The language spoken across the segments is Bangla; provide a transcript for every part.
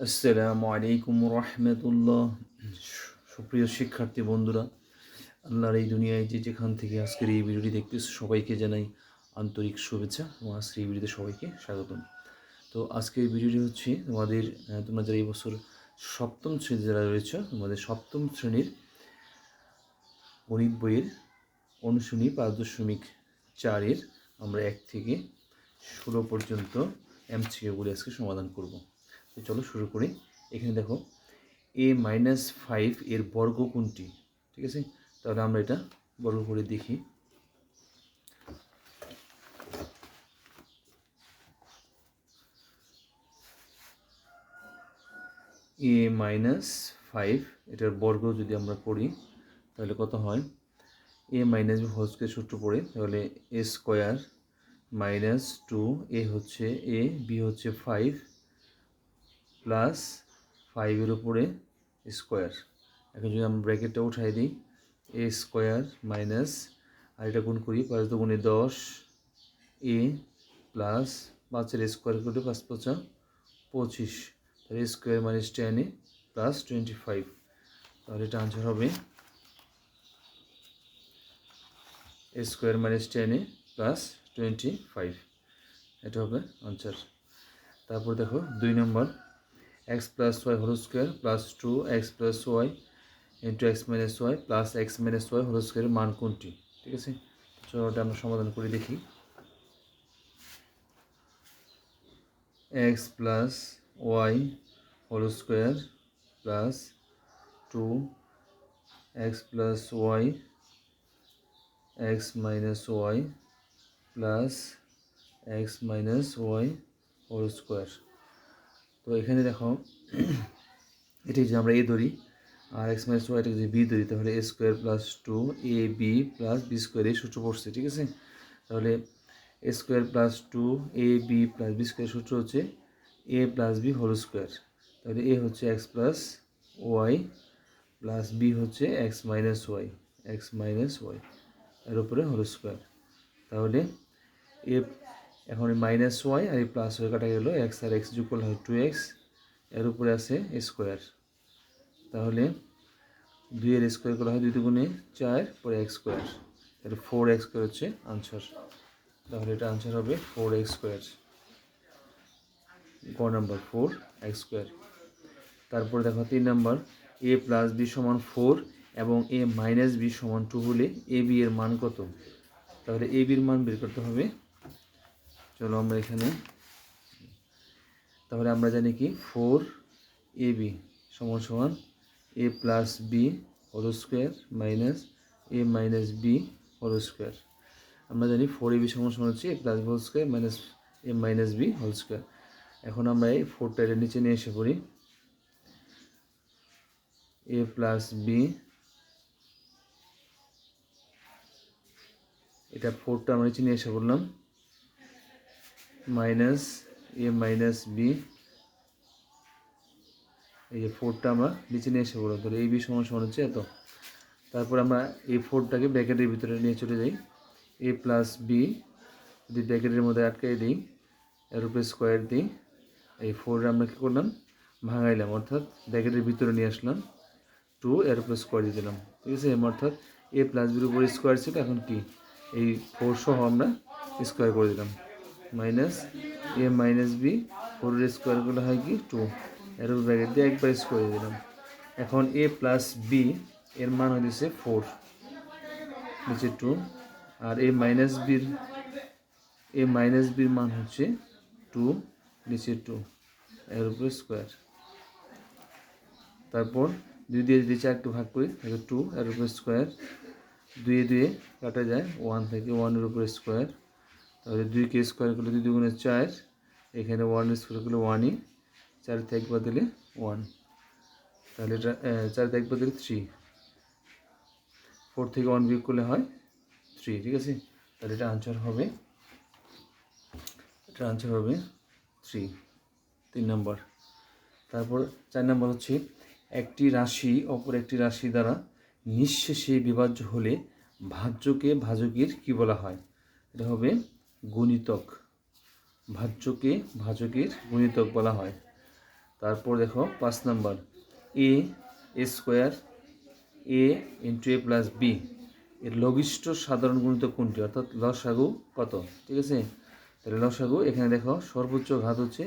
আসসালামু আলাইকুম রহমতুল্লাহ সুপ্রিয় শিক্ষার্থী বন্ধুরা, আল্লাহর এই দুনিয়ায় যে যেখান থেকে আজকের এই ভিডিওটি দেখতেছে, সবাইকে জানাই আন্তরিক শুভেচ্ছা এবং আজকের এই ভিডিওতে সবাইকে স্বাগতম। তো আজকের ভিডিওটি হচ্ছে তোমাদের তোমরা যারা এই বছর সপ্তম শ্রেণি যারা রয়েছে, তোমাদের সপ্তম শ্রেণির গণিত বইয়ের অনুশীলনী পাঁচ দশমিক চারের আমরা এক থেকে ষোলো পর্যন্ত এমসিকিউগুলি আজকে সমাধান করব। তো চলো শুরু করি। এখানে দেখো এ মাইনাস ফাইভ এর বর্গ কোনটি? ঠিক আছে? তাহলে আমরা এটা বর্গ করে দেখি। এ মাইনাস ফাইভ এটার বর্গ যদি আমরা করি, তাহলে কত হয়? A minus B whole square সূত্র পড়ে, তাহলে A square minus two A হচ্ছে এ বি হচ্ছে ফাইভ প্লাস ফাইভের উপরে স্কোয়ার এখন যদি আমরা ব্র্যাকেটটা উঠাই দিই এ স্কোয়ার মাইনাস আর এটা গুণ করি পাঁচ দুগুণে দশ এ প্লাস পাঁচের স্কোয়ার করে পাঁচ পাঁচা পঁচিশ। তাহলে square minus ten A plus twenty five তাহলে এটা আনসার হবে A square minus ten A plus twenty five এটা হবে আনসার তারপর দেখো দুই নম্বর X plus Y whole square plus two X plus Y into X minus Y plus X minus Y whole স্কোয়ারের মান কোনটি? ঠিক আছে? চলো ওটা আমরা সমাধান করে দেখি। X plus Y whole square plus two X plus Y X minus Y plus X minus Y whole square তো এখানে দেখো, এটি যদি আমরা এ ধরি, আর এক্স মাইনাস ওয়াইটা যদি বি ধরি, তাহলে A square plus two A B plus B square এই সূত্র পড়ছে, ঠিক আছে? তাহলে A square plus two A B plus B square সূত্র হচ্ছে A plus B whole square তাহলে এ হচ্ছে X plus Y plus B হচ্ছে X minus Y X minus Y এর উপরে হোল স্কোয়ার তাহলে এ এখন মাইনাস ওয়াই আর এই প্লাস ওয়াই কাটা গেল এক্স আর এক্স যোগ করলে হয় টু এক্সের উপরে আছে স্কোয়ার তাহলে দুইয়ের স্কোয়ার করা হয় দুই দুগুণে চার, পরে এক্স স্কোয়ার তাহলে ফোর এক্স স্কোয়ার হচ্ছে আনসার তাহলে এটা আনসার হবে ফোর এক্স স্কোয়ার গ নাম্বার ফোর এক্স স্কোয়ার তারপর দেখো তিন নাম্বার এ প্লাস বি সমান ফোর এবং এ মাইনাস বি সমান টু হলে এ বি এর মান কত? তাহলে এ বির মান বের করতে হবে চলো আমরা এখানে। তাহলে আমরা জানি কি? ফোর এ বি সমান সমান A plus B whole square minus A minus B whole square. আমরা জানি ফোর এ বি সমান সমান হচ্ছে A plus B whole square minus A minus B whole square. এখন আমরা এই ফোরটা এর নিচে নিয়ে এসে পড়ি। এ প্লাস বি, এটা ফোরটা আমরা নিচে নিয়ে এসে পড়লাম। মাইনাস এ মাইনাস বি, এই যে ফোরটা আমরা নিচে নিয়ে এসে পড়লাম। তাহলে এই বি সমান সমান হচ্ছে এত। তারপর আমরা এই ফোরটাকে ব্র্যাকেটের ভিতরে নিয়ে চলে যাই। এ প্লাস বি যদি ব্র্যাকেটের মধ্যে আটকাই দিই, এর স্কোয়ার দিই, এই ফোর আমরা কী করলাম? ভাঙাইলাম। অর্থাৎ ব্র্যাকেটের ভিতরে নিয়ে আসলাম। টু এর স্কোয়ার দিয়ে দিলাম। ঠিক আছে? এম অর্থাৎ এ প্লাস বির উপরে স্কোয়ার ছিল। এখন কি? এই ফোর সহ আমরা স্কোয়ার করে দিলাম। মাইনাস এ মাইনাস বি ফোরের স্কোয়ার হয় কি? টু এর ব্র্যাকেট দিয়ে একবার স্কোয়ার দিলাম। এখন এ প্লাস বি এর মান হয়েছে ফোর নিচে টু আর এ মাইনাস বির এ মাইনাস বির মান হচ্ছে টু নিচে টু এর উপরে স্কোয়ার তারপর দুই দিয়ে যদি চারটে ভাগ করি, তাহলে টু এর উপরে স্কোয়ার দুয়ে দুয়ে কাটা যায় ওয়ান থেকে ওয়ানের উপরে স্কোয়ার তাহলে দুইকে স্কোয়ার করলে দুই দুগুণে চার, এখানে ওয়ান স্কোয়ার করলে ওয়ানই চার থেকে দিলে ওয়ান তাহলে এটা চার থেকে একবার দিলে থ্রি ফোর থেকে ওয়ান বিয়োগ করলে হয় থ্রি ঠিক আছে? তাহলে এটা আনসার হবে, এটা আনসার হবে থ্রি তিন নম্বর তারপর চার নম্বর হচ্ছে একটি রাশি অপর একটি রাশি দ্বারা নিঃশেষে বিভাজ্য হলে ভাজ্যকে ভাজকের কি বলা হয়? এটা হবে গুণিতক ভাজ্যকে ভাজকের গুণিতক বলা হয়। তারপর দেখো পাঁচ number. A square A into A plus B এর লঘিষ্ঠ সাধারণ গুণিত কোনটি? অর্থাৎ লসাগু কত? ঠিক আছে? তাহলে লসাগু, এখানে দেখো সর্বোচ্চ ঘাত হচ্ছে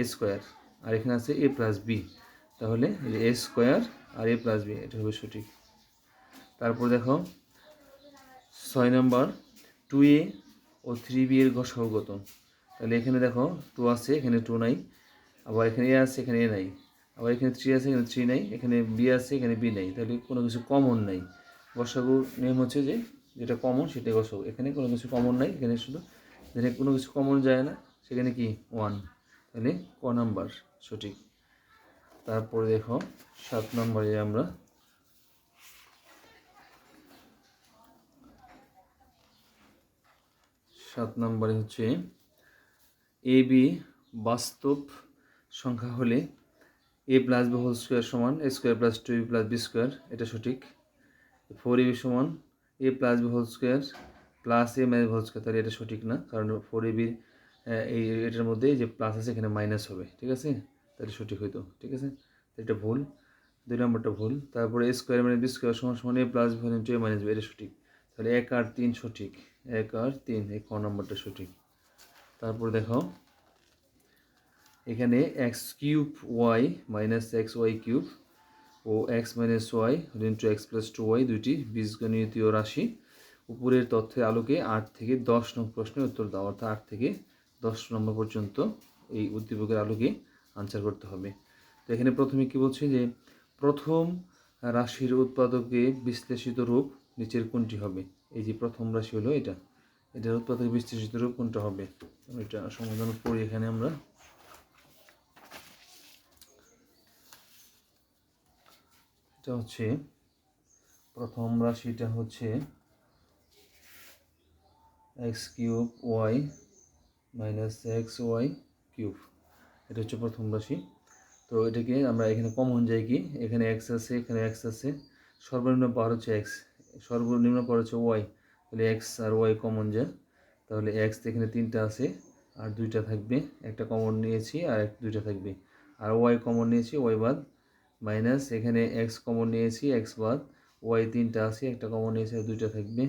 এ স্কোয়ার আর এখানে আছে এ প্লাস বি তাহলে এ স্কোয়ার আর এ প্লাস বি এটা হবে সঠিক। তারপর দেখো ছয় নম্বর। টু এ ও থ্রি বি এর কত? তাহলে এখানে দেখো টু আছে, এখানে টু নাই, আবার এখানে এ আছে, এখানে এ নাই, আবার এখানে থ্রি আছে, এখানে থ্রি নাই, এখানে বি আছে, এখানে বি নাই, তাহলে কোনো কিছু কমন নাই। গসাগুর নিয়ম হচ্ছে যে যেটা কমন সেটাই গসাগু এখানে কোনো কিছু কমন নাই, এখানে শুধু যেখানে কোনো কিছু কমন যায় না, সেখানে কি? ওয়ান তাহলে ক নাম্বার সঠিক? তারপরে দেখো সাত নম্বরে আমরা সাত নম্বরে হচ্ছে এ বি বাস্তব সংখ্যা হলে A plus B whole square সমান A square plus two B plus B square, এটা সঠিক। ফোর এ বি সমান A plus B whole square plus A minus whole square, তাহলে এটা সঠিক না, কারণ ফোর এ বির এই এটার মধ্যে যে প্লাস আছে এখানে মাইনাস হবে, ঠিক আছে? তাহলে সঠিক হইতো, ঠিক আছে? এটা ভুল, দুই নম্বরটা ভুল। তারপরে এ স্কোয়ার মানে বি স্কোয়ার সমান সমান A plus B two A minus B এটা সঠিক। তাহলে এক আর তিন সঠিক। এক আর তিন, এই ক নম্বরটা সঠিক। তারপর দেখো, এখানে X cube Y minus X Y cube ও X minus Y into X plus two Y দুইটি বীজগণিতীয় রাশি। উপরের তথ্যের আলোকে আট থেকে দশ নম্বর প্রশ্নের উত্তর দাও, অর্থাৎ আট থেকে দশ নম্বর পর্যন্ত এই উদ্দীপকের আলোকে আনসার করতে হবে। তো এখানে প্রথমে কি বলছে যে, প্রথম রাশির উৎপাদকে বিশ্লেষিত রূপ নিচের কোনটি হবে? এই যে প্রথম রাশি হলো এটা। এটার উৎপাদক বিশ্লেষিত রূপ কোনটা হবে? এটা সমাধান করি এখানে আমরা। এটা হচ্ছে প্রথম রাশিটা হচ্ছে X cube Y minus X Y cube. এটা হচ্ছে প্রথম রাশি। তো এটাকে আমরা এখানে কমন যাই কি? এখানে এক্স আছে, এখানে এক্স আছে। সর্বনিম্ন বার হচ্ছে এক্স। সর্বনিম্ন পাওয়ার হচ্ছে ওয়াই তাহলে এক্স আর ওয়াই কমন যায় তাহলে এক্স এখানে তিনটা আছে, আর দুইটা থাকবে, একটা কমন নিয়েছি আর এক, দুইটা থাকবে। আর ওয়াই কমন নিয়েছি ওয়াই বাদ মাইনাস এখানে এক্স কমন নিয়েছি এক্স বাদ ওয়াই তিনটা আছে, একটা কমন নিয়েছি, আর দুইটা থাকবে।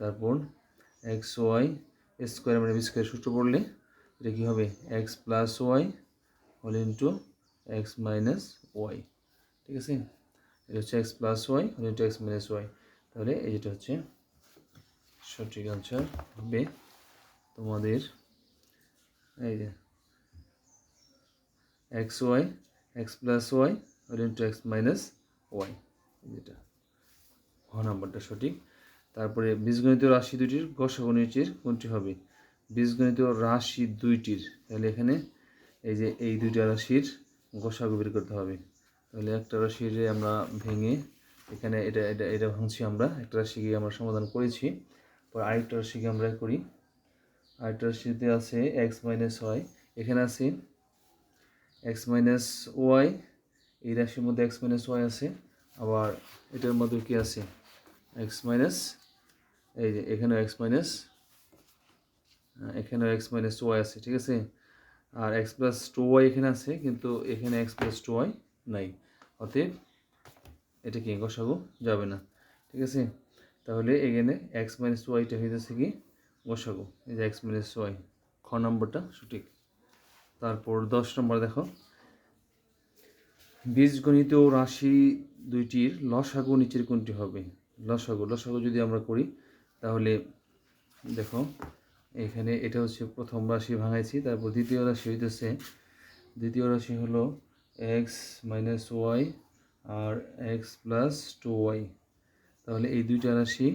তারপর এক্স ওয়াই স্কোয়ার মানে বি স্কোয়ার সূত্র পড়লে, এটা কী হবে? X plus Y whole into X minus Y ঠিক আছে? এটা হচ্ছে X plus Y whole into X minus Y. তাহলে এই যেটা হচ্ছে, সঠিক আনসার হবে তোমাদের, এই যে, X Y, X plus Y whole into X minus Y যেটা। ঘ নাম্বারটা সঠিক। তারপরে বীজগণিত রাশি দুইটির গসাগু কোনটি হবে? বীজগণিত রাশি দুইটির। তাহলে এখানে এই যে এই দুইটা রাশির গসাগু বের করতে হবে। তাহলে একটা রাশির আমরা ভেঙে এখানে এটা এটা এটা ভাঙছি আমরা। একটা রাশিকে আমরা সমাধান করেছি। পর আরেকটা রাশিকে আমরা করি। আরেকটা রাশিতে আছে এক্স মাইনাস ওয়াই এখানে আছে এক্স মাইনাস ওয়াই এই রাশির মধ্যে এক্স মাইনাস ওয়াই আছে। আবার এটার মধ্যে কি আছে? এক্স মাইনাস এই যে এখানেও এক্স মাইনাস এখানেও এক্স মাইনাস টু ওয়াই আছে, ঠিক আছে? আর এক্স প্লাস টু ওয়াই এখানে আছে, কিন্তু এখানে এক্স প্লাস টু ওয়াই নাই। অতএব এটা কি গসাগু যাবে না। ঠিক আছে? তাহলে এখানে এক্স মাইনাস ওয়াইটা হইতেছে কি? গসাগু এই যে এক্স মাইনাস ওয়াই খ নম্বরটা সঠিক। তারপর দশ নম্বর দেখো। বীজগণিত রাশি দুইটির লসাগু নিচের কোনটি হবে? লসাগু। লসাগু যদি আমরা করি, তাহলে দেখো, এখানে এটা হচ্ছে প্রথম রাশি ভাঙাইছি, তারপর দ্বিতীয় রাশি হইতেছে। দ্বিতীয় রাশি হলো এক্স মাইনাস ওয়াই আর এক্স প্লাস টু ওয়াই। তাহলে এই দুইটা রাশি,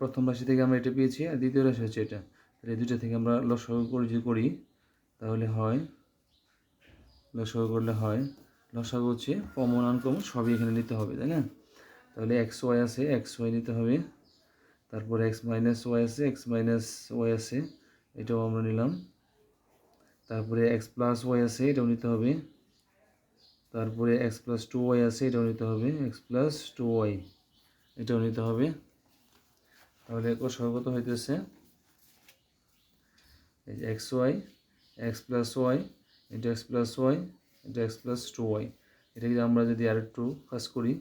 প্রথম রাশি থেকে আমরা এটা পেয়েছি আর দ্বিতীয় রাশি হচ্ছে এটা। তাহলে এই দুইটা থেকে আমরা লসাগু করে যদি করি, তাহলে হয়, লসাগু করলে হয়, লসাগু হচ্ছে কমন আনকমন সবই এখানে নিতে হবে, তাই না? তাহলে এক্স ওয়াই আছে, এক্স ওয়াই নিতে হবে। তারপর এক্স মাইনাস ওয়াই আছে, এক্স মাইনাস ওয়াই আছে, এটাও আমরা নিলাম। তারপরে এক্স প্লাস ওয়াই আছে, এটাও নিতে হবে। তারপরে এক্স প্লাস টু ওয়াই আছে, এটাও নিতে হবে এক্স প্লাস টু ওয়াই এটাও নিতে হবে। তাহলে সর্বত হইতেছে? X Y X plus Y into X plus Y এটা এক্স প্লাস টু ওয়াই এটা এটাকে আমরা যদি আর একটু কাজ করি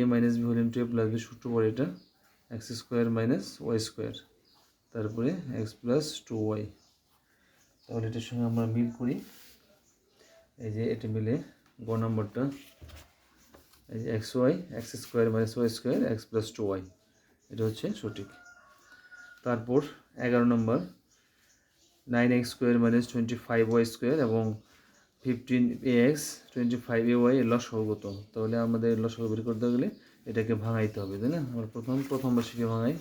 এ মাইনাস বি হলেন টু এ প্লাস বি সূত্র পরে এটা X square minus Y square তারপরে এক্স প্লাস টু ওয়াই তাহলে এটার সঙ্গে আমরা মিল করি। এই যে এটা মিলে গ নম্বরটা এই যে X Y X square minus Y square X plus two Y এটা হচ্ছে সঠিক। তারপর এগারো নম্বর nine X square minus twenty five Y square এবং fifteen A X twenty five A Y লসগু কত? তাহলে আমাদের লসগু বের করতে গেলে এটাকে ভাঙাইতে হবে, তাই না? আমরা প্রথম প্রথম রাশিকে ভাঙাই।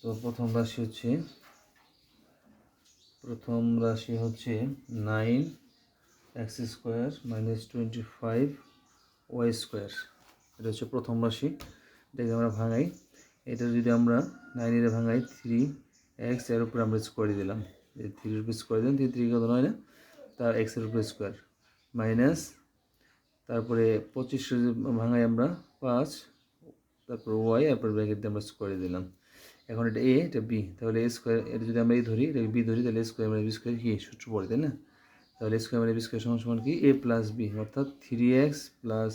তো প্রথম রাশি হচ্ছে প্রথম রাশি হচ্ছে nine, X square minus twenty five, Y square. এটা হচ্ছে প্রথম রাশি, এটাকে আমরা ভাঙাই। এটা যদি আমরা নাইনের ভাঙাই থ্রি এক্সের উপরে আমরা স্কোয়ার দিলাম। থ্রির উপরে স্কোয়ার দিলাম থ্রি থ্রি কত নয় না? তার এক্সের উপরে স্কোয়ার মাইনাস তারপরে পঁচিশশো ভাঙাই আমরা পাঁচ, তারপর ওয়াই তারপর ব্র্যাকেট দিয়ে আমরা স্কোয়ারে দিলাম। এখন এটা এ এটা বি তাহলে এ স্কোয়ার এটা যদি আমরা এ ধরি, এটা বি ধরি, তাহলে এ স্কোয়ার মানে বি স্কোয়ার কি? সূত্র পড়ে, তাই না? তাহলে এ স্কোয়ার মানে বি স্কোয়ার সমান সমান কি? এ প্লাস বি অর্থাৎ three X plus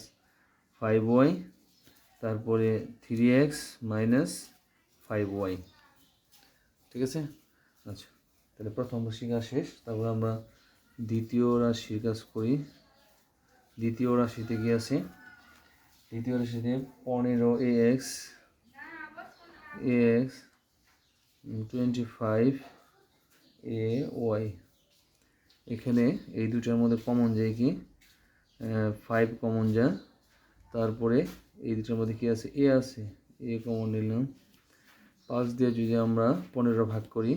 five Y তারপরে three X minus five Y ঠিক আছে? আচ্ছা তাহলে প্রথম রাশি কাজ শেষ, তারপর আমরা দ্বিতীয় রাশির কাজ করি। দ্বিতীয় রাশিতে কি আছে? দ্বিতীয় রাশিতে পনেরো A X X twenty five A Y এখানে এই দুটার মধ্যে কমন যায় কি? ফাইভ কমন যা তারপরে এই দুটার মধ্যে কি আছে? এ আছে। এ কমন নিলাম। পাঁচ দিয়ে যদি আমরা পনেরো ভাগ করি,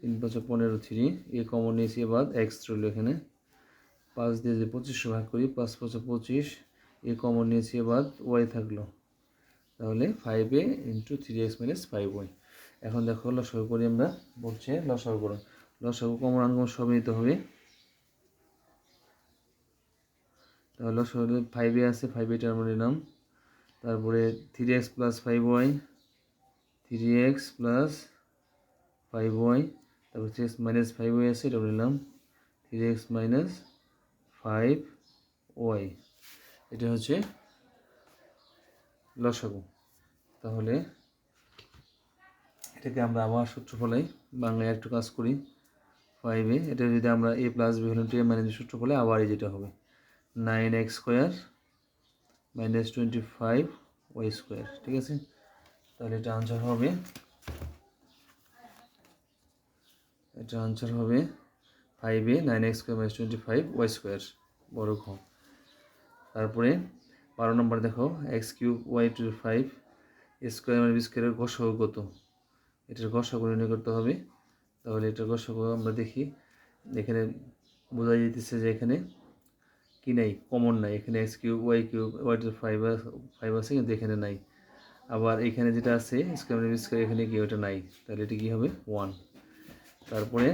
তিন পাঁচশো পনেরো থ্রি এ কমন নিয়েছি এবার এক্স রইল এখানে। পাঁচ দিয়ে যে পঁচিশশো ভাগ করি, পাঁচ পাঁচশো পঁচিশ এ কমন নিয়েছি এবার ওয়াই থাকল। তাহলে five A into three X minus five Y এখন দেখো লসাগু করি আমরা, বলছে লসাগু করো। লসাগু কমন আনকমন সব নিতে হবে। তাহলে লসাগু ফাইভ এ আছে ফাইভ এ আমরা নিলাম। তারপরে three X plus five Y three X plus five Y তারপর three X minus five Y আছে, এটা নিলাম। Three X minus five Y এটা হচ্ছে লসাগু তাহলে এটাকে আমরা আবার সূত্র ফলাই বাংলায় একটু কাজ করি। ফাইভে এটা যদি আমরা এ প্লাস বি হলেন টু এ মাইনাস সূত্র ফলে আবার যেটা হবে। Nine X square minus twenty five Y square ঠিক আছে? তাহলে এটা আনসার হবে। এটা আনসার হবে five A nine X square minus twenty five Y square বড় ঘ তারপরে বারো নম্বর দেখো X cube Y two five square মানে স্কোয়ারের গসাগু কত এটার গসাগু নির্ণয় করতে হবে। তাহলে এটার গসাগু আমরা দেখি, এখানে বোঝা যেতেছে যে এখানে কি নাই কমন নাই। এখানে X cube Y cube Y two five five আছে, কিন্তু এখানে নাই। আবার এখানে যেটা আছে স্কোয়ার মানে স্কোয়ার এখানে কি ওটা নাই। তাহলে এটা কী হবে? ওয়ান তারপরে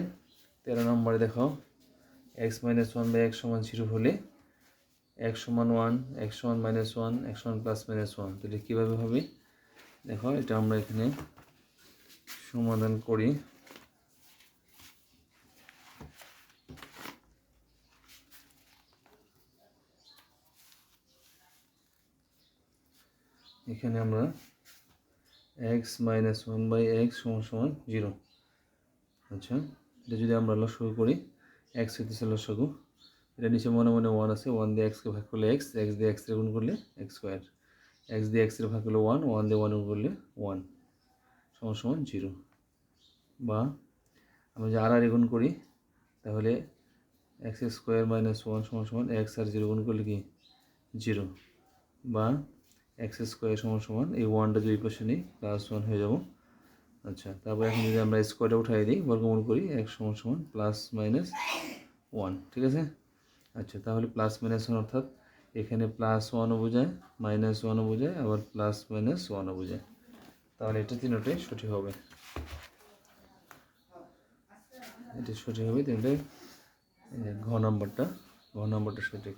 তেরো নম্বরে দেখো X minus one by X সমান জিরো হলে এক্স সমান ওয়ান এক্স সমান মাইনাস ওয়ান এক্স সমান প্লাস মাইনাস ওয়ান তো এটা কীভাবে হবে? দেখো, এটা আমরা এখানে সমাধান করি। এখানে আমরা X minus one by X সমান সমান জিরো আচ্ছা এটা যদি আমরা লসাগু করি এক্স হইতেছে লসাগু। এটা নিচে মনে মনে ওয়ান আছে ওয়ান দিয়ে এক্সকে ভাগ করলে এক্স এক্স দিয়ে এক্সের গুণ করলে এক্স স্কোয়ার এক্স দিয়ে এক্সের ভাগ করলে ওয়ান ওয়ান দিয়ে ওয়ান গুণ করলে ওয়ান সমান সমান জিরো বা আমরা যদি আর আর গুণ করি, তাহলে এক্স স্কোয়ার মাইনাস ওয়ান সমান সমান এক্স আর জিরো গুণ করলে কি? জিরো বা এক্স স্কোয়ার সমান সমান এই ওয়ানটা যদি পাশে নিই প্লাস ওয়ান হয়ে যাব। আচ্ছা তারপর এখন যদি আমরা স্কোয়ারটা উঠাই দিই, বর্গমূল করি এক্স সমান সমান প্লাস মাইনাস ওয়ান ঠিক আছে? আচ্ছা তাহলে প্লাস মাইনাস ওয়ান অর্থাৎ এখানে প্লাস ওয়ানও বোঝায় মাইনাস ওয়ানও বোঝায়, আবার প্লাস মাইনাস ওয়ানও বোঝায়। তাহলে এটা তিনটাই সঠিক হবে। এটা সঠিক হবে তিনটাই। ঘ নম্বরটা ঘ নম্বরটা সঠিক।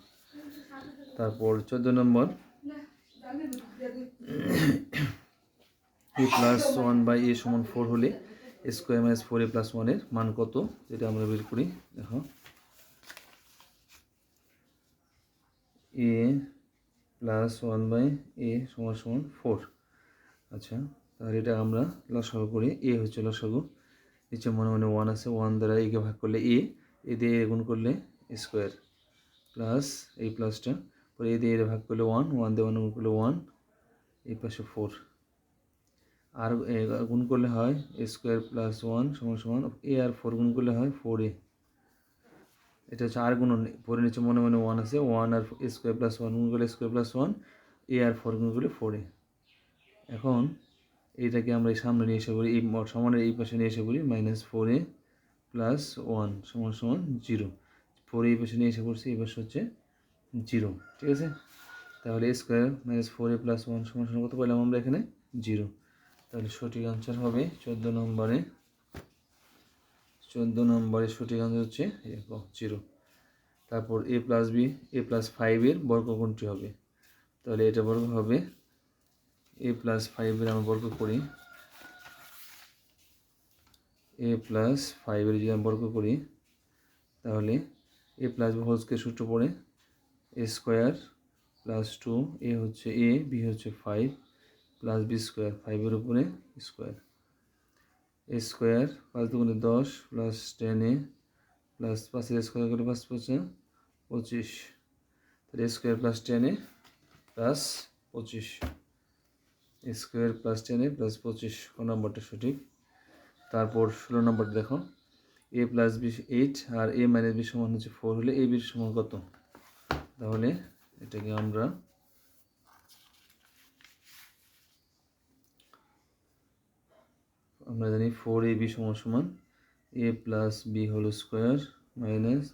তারপর চোদ্দ নম্বর। A plus one by a সমান ফোর হলে square minus four a plus ওয়ানের মান কত? যেটা আমরা বের করি, দেখো। A plus one by a সমান সমান ফোর আচ্ছা তাহলে এটা আমরা লসাগু করি। এ হচ্ছে লসাগু। নিচে মনে মনে ওয়ান আছে ওয়ান দ্বারা একে ভাগ করলে এ এ দিয়ে গুণ করলে স্কোয়ার প্লাস এই প্লাসটা পরে এ দিয়ে ভাগ করলে ওয়ান ওয়ান দিয়ে ওয়ান গুণ করলে ওয়ান এই পাশে ফোর আর গুণ করলে হয় স্কোয়ার প্লাস ওয়ান সমান সমান এ আর ফোর গুণ করলে হয় ফোর এ এটা হচ্ছে আর গুণ ফোরের নিচে মনে মনে ওয়ান আছে ওয়ান আর স্কোয়ার প্লাস ওয়ান গুণ করলে স্কোয়ার প্লাস ওয়ান এ আর ফোর গুণ করলে ফোর এ এখন এইটাকে আমরা এই সামনে নিয়ে এসে বলি এই সমানের এই পাশে নিয়ে এসে বলি minus four a plus one সমান সমান জিরো ফোর এই পাশে নিয়ে এসে করছি এই পাশে হচ্ছে জিরো ঠিক আছে? তাহলে square minus four a plus one সমান সমান কত পেলাম আমরা এখানে? জিরো তাহলে সঠিক আনসার হবে চোদ্দ নম্বরে চোদ্দ নম্বরে সঠিক আনসার হচ্ছে জিরো। তারপর a plus b, a plus ফাইভের বর্গ কোনটি হবে? তাহলে এটা বর্গ হবে, এ প্লাস ফাইভের আমরা বর্গ করি। এ প্লাস ফাইভের যদি আমরা বর্গ করি, তাহলে এ প্লাস বি স্কোয়ার সূত্র পড়ে a square plus two, a হচ্ছে এ, বি হচ্ছে ফাইভ, প্লাস বি স্কোয়ার ফাইভের উপরে স্কোয়ার। স্কোয়ার পাঁচ দুগুণে দশ প্লাস টেন এ প্লাস পাঁচের স্কোয়ার করে পাঁচ পঁচে পঁচিশ তাহলে square plus ten a plus পঁচিশ। Square plus ten a plus পঁচিশ ক নম্বরটা সঠিক? তারপর ষোলো নম্বরটা দেখো। এ প্লাস বি এইট আর এ মাইনাস বি সমান হচ্ছে ফোর হলে এ বির সমান কত? তাহলে এটাকে আমরা আমরা জানি ফোর এ বি সমান সমান a plus b whole square minus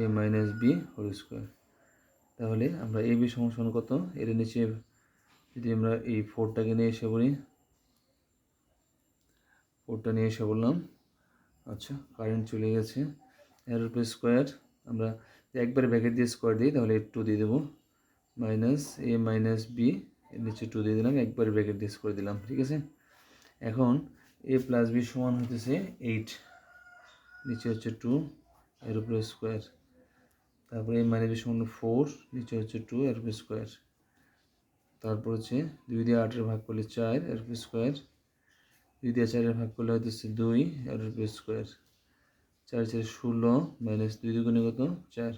a minus b whole square তাহলে আমরা এ বি সমান সমান কত? এর নিচে যদি আমরা এই ফোরটাকে নিয়ে এসে বলি ফোরটা নিয়ে এসে বললাম আচ্ছা কারেন্ট চলে গেছে। এর উপরে স্কোয়ার আমরা একবার ব্যাকেট দিয়ে স্কোয়ার দিই, তাহলে টু দিয়ে দেবো। মাইনাস এ মাইনাস বি এর নিচে টু দিয়ে দিলাম, একবার ব্যাকেট দিয়ে স্কোয়ার দিলাম, ঠিক আছে? এখন এ প্লাস বি সমান হতেছে এইট নিচে হচ্ছে টু এর উপরে স্কোয়ার তারপরে এ মাইনাস বি সমান ফোর নিচে হচ্ছে টু এর উপরে স্কোয়ার তারপর হচ্ছে দুই দিয়ে আটের ভাগ করলে চার, এর উপরে স্কোয়ার দুই দিয়ে চারের ভাগ করলে হচ্ছে দুই, এর উপরে স্কোয়ার চার চার ষোলো মাইনাস দুই দুগুণে কত? চার।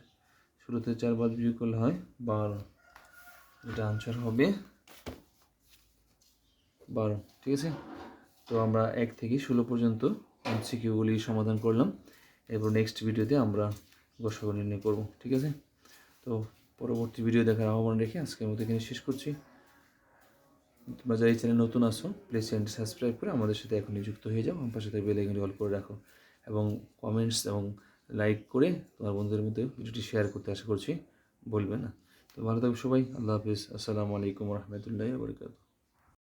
ষোলোতে চার বাদ বিয়োগ করলে হয় বারো। এটা আনসার হবে বারো, ঠিক আছে? তো আমরা এক থেকে ষোলো পর্যন্ত এমসিকিউগুলি সমাধান করলাম। এরপর নেক্সট ভিডিওতে আমরা গসাগু নির্ণয় করব, ঠিক আছে? তো পরবর্তী ভিডিও দেখার আহ্বান রেখে আজকের মতো এখানে শেষ করছি। তোমরা যারা এই চ্যানেল নতুন আসো প্লিজ চ্যানেলটি সাবস্ক্রাইব করে আমাদের সাথে এখনই যুক্ত হয়ে যাও, আমার পাশে বেল আইকনটি অল করে রাখো এবং কমেন্টস এবং লাইক করে তোমার বন্ধুদের মধ্যে ভিডিওটি শেয়ার করতে আশা করছি বলবে না। তো ভালো থাকবে সবাই, আল্লাহ হাফিজ। আসসালামু আলাইকুম রহমতুল্লাহ বরকাত